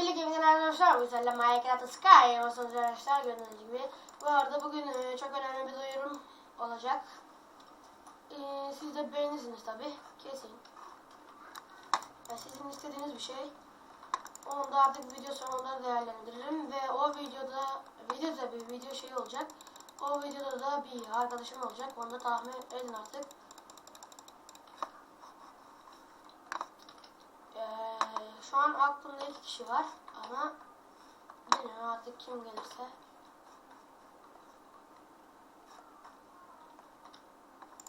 Birlikte giden arkadaşlar bu yüzden Minecraft Sky yapıyorsunuz arkadaşlar gördüğünüz gibi. Bu arada bugün e, çok önemli bir duyurum olacak. E, siz de beğenirsiniz tabi kesin. Ya sizin istediğiniz bir şey. Onu da artık video sonunda değerlendiririm ve o videoda video tabi video şey olacak. O videoda da bir arkadaşım olacak. Onu da tahmin edin artık. Ee, şu an aklımda iki kişi var ama bilmiyorum artık kim gelirse.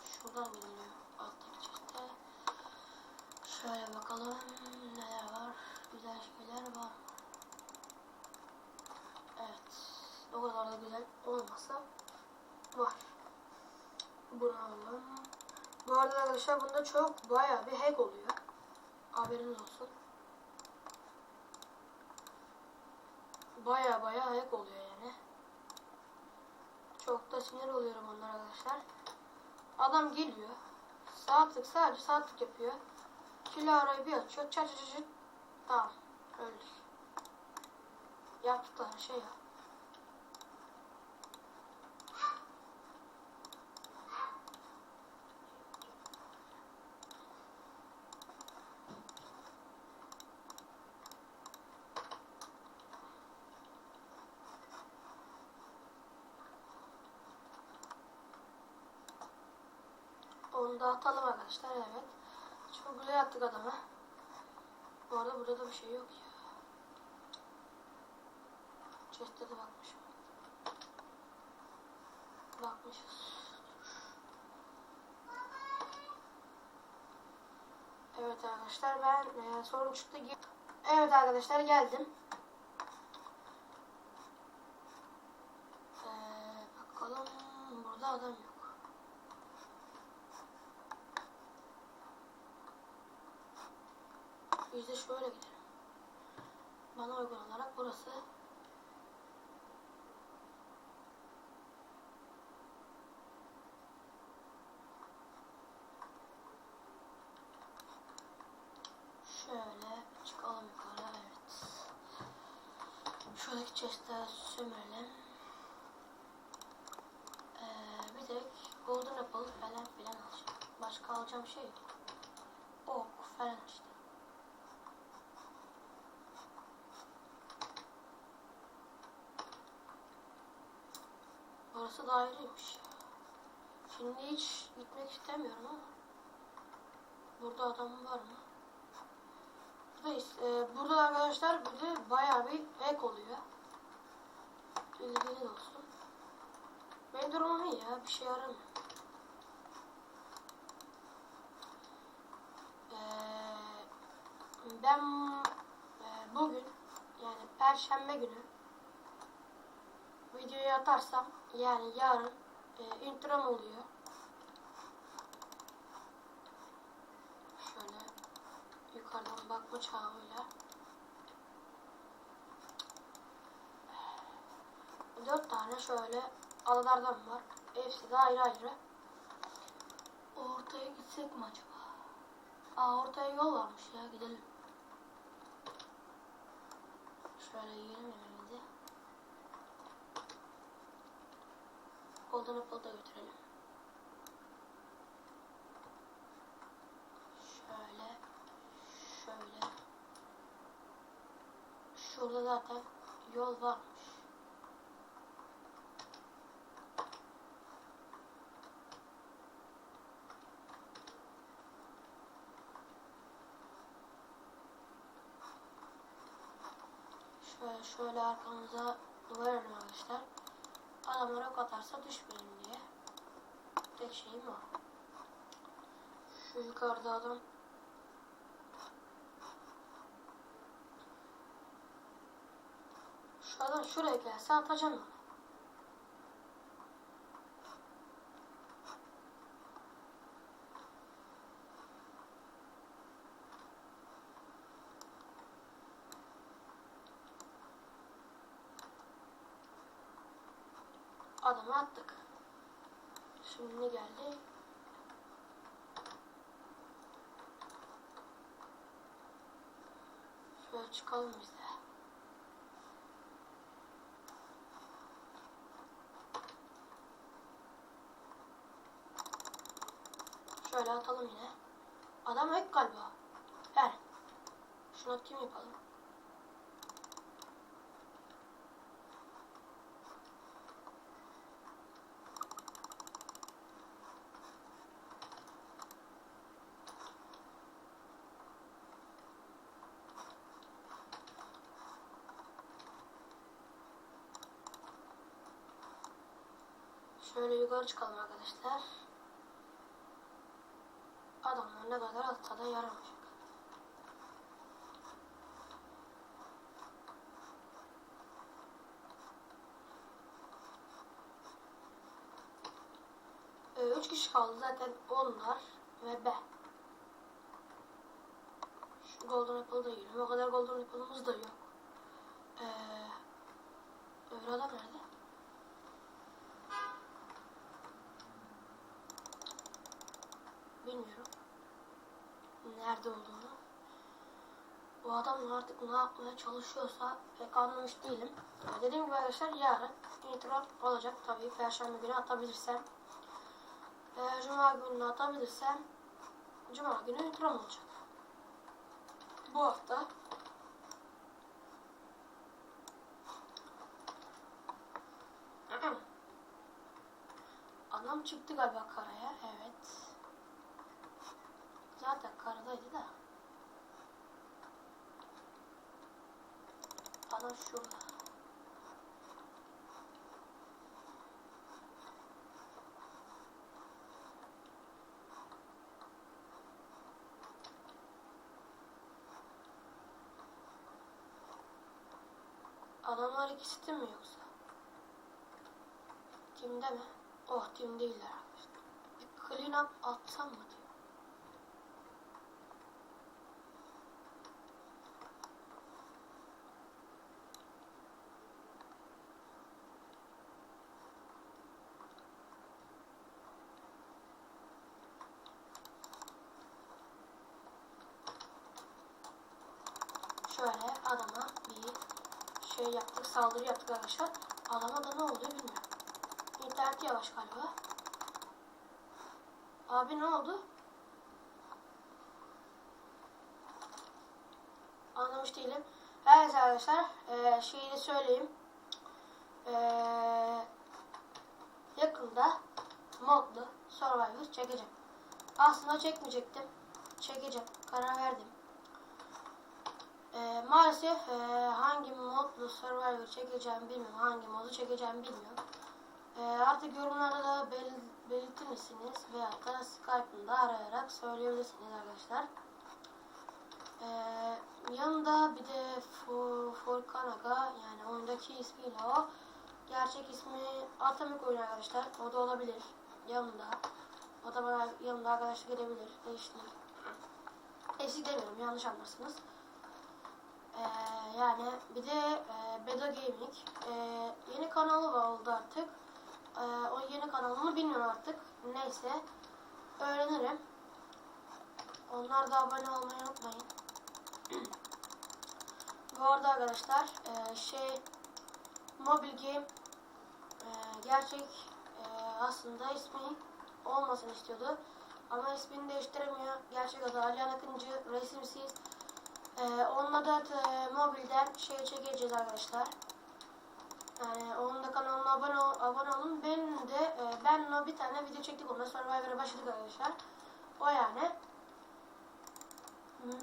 Şuradan geliyor alttaki çifte. Şöyle bakalım neler var. Güzel şeyler var? Evet. O kadar da güzel olmasa var. Bunu alalım. Bu arada arkadaşlar bunda çok bayağı bir hack oluyor. Haberiniz olsun. Baya baya ayak oluyor yani. Çok da sinir oluyorum onlar arkadaşlar. Adam geliyor. Saatlik sadece saatlik yapıyor. Kilo arayı bir açıyor. Çat çat çat. Tamam. Öldük. Yaptıkları şey ya. Onu da atalım arkadaşlar evet. Çok güzel yaptık adamı. Bu arada burada da bir şey yok ya. Chest'e de bakmışım. Bakmışız. Evet arkadaşlar ben e, sorun çıktı. Evet arkadaşlar geldim. Ee, bakalım burada adam yok. Biz de şöyle gidelim. Bana uygun olarak burası. Şöyle çıkalım yukarı evet. Şuradaki chest'e sömerelim. Ee, bir tek golden apple falan filan alacağım. Başka alacağım şey yok. Ok falan işte. Burası da ayrıymış. Şimdi hiç gitmek istemiyorum ama. Burada adam var mı? Buradayız. Ee, burada arkadaşlar bir de bayağı bir hack oluyor. Bilginiz olsun. Benim durumum iyi ya. Bir şey aramıyor. Ee, ben e, bugün yani perşembe günü videoyu atarsam yani yarın e, introm oluyor. Şöyle yukarıdan bakma çağıyla. Dört tane şöyle adalardan var. Hepsi de ayrı ayrı. Ortaya gitsek mi acaba? Aa ortaya yol varmış ya gidelim. Şöyle yiyelim Golden Apple'ı da götürelim. Şöyle. Şöyle. Şurada zaten yol varmış. Şöyle, şöyle arkamıza duvar arkadaşlar. Adamlar ok atarsa düşmeyin diye. Tek şeyim o. Şu yukarıda adam Şu adam şuraya gelse atacağım onu. adamı attık. Şimdi ne geldi? Şöyle çıkalım biz de. Şöyle atalım yine. Adam ek galiba. Her. Şunu atayım yapalım. Şöyle yukarı çıkalım arkadaşlar. Adamlar ne kadar atsa da yaramayacak. Ee, üç kişi kaldı zaten onlar ve ben. Şu golden apple'ı da yiyelim. O kadar golden apple'ımız da yok. Ee, öbür adam nerede? Bilmiyorum. Nerede olduğunu. Bu adam artık ne yapmaya çalışıyorsa pek anlamış değilim. Dediğim gibi arkadaşlar yarın intro olacak tabii. Perşembe günü atabilirsem. Eğer Cuma günü atabilirsem Cuma günü intro olacak. Bu hafta Adam çıktı galiba karaya. Evet. Zaten karadaydı da. Adam şurada. Adamlar ikisi de mi yoksa? Timde mi? Oh tim değiller. Bir clean up atsam mı diyor. Şöyle adama bir şey yaptık, saldırı yaptık arkadaşlar. Adama da ne oldu bilmiyorum. İnternet yavaş galiba. Abi ne oldu? Anlamış değilim. Evet arkadaşlar, ee, şeyi de söyleyeyim. Ee, yakında modlu Survivor çekeceğim. Aslında çekmeyecektim. Çekeceğim. Karar verdim. Ee, maalesef e, hangi modlu Survivor çekeceğim bilmiyorum. Hangi modu çekeceğim bilmiyorum. Ee, artık yorumlarda da bel belirtir misiniz? Veyahut da Skype'ında arayarak söyleyebilirsiniz arkadaşlar. Ee, yanında bir de Fu- Furkan Aga yani oyundaki ismiyle o. Gerçek ismi Atomik oyun arkadaşlar. O da olabilir. Yanında. O da bana yanında arkadaşlık edebilir. Değiştir. Eksik demiyorum yanlış anlarsınız. Ee, yani bir de e, Bedo Gaming e, yeni kanalı var oldu artık. E, o yeni kanalını bilmiyorum artık. Neyse öğrenirim. Onlar da abone olmayı unutmayın. Bu arada arkadaşlar e, şey mobil game e, gerçek e, aslında ismi olmasını istiyordu. Ama ismini değiştiremiyor. Gerçek adı Alihan Akıncı resimsiz. Ee, onunla da e, mobilden şey çekeceğiz arkadaşlar. Yani onun da kanalına abone, ol, abone olun. Ben de e, ben bir tane video çektik onunla Survivor'a başladık arkadaşlar. O yani.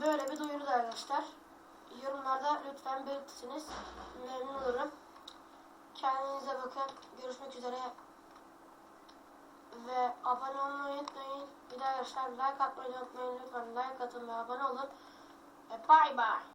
Böyle bir duyuru da arkadaşlar. Yorumlarda lütfen belirtirsiniz. Memnun olurum. Kendinize bakın. Görüşmek üzere. Ve abone olmayı unutmayın. Bir de arkadaşlar like atmayı unutmayın. Lütfen like atın ve abone olun. Bye bye.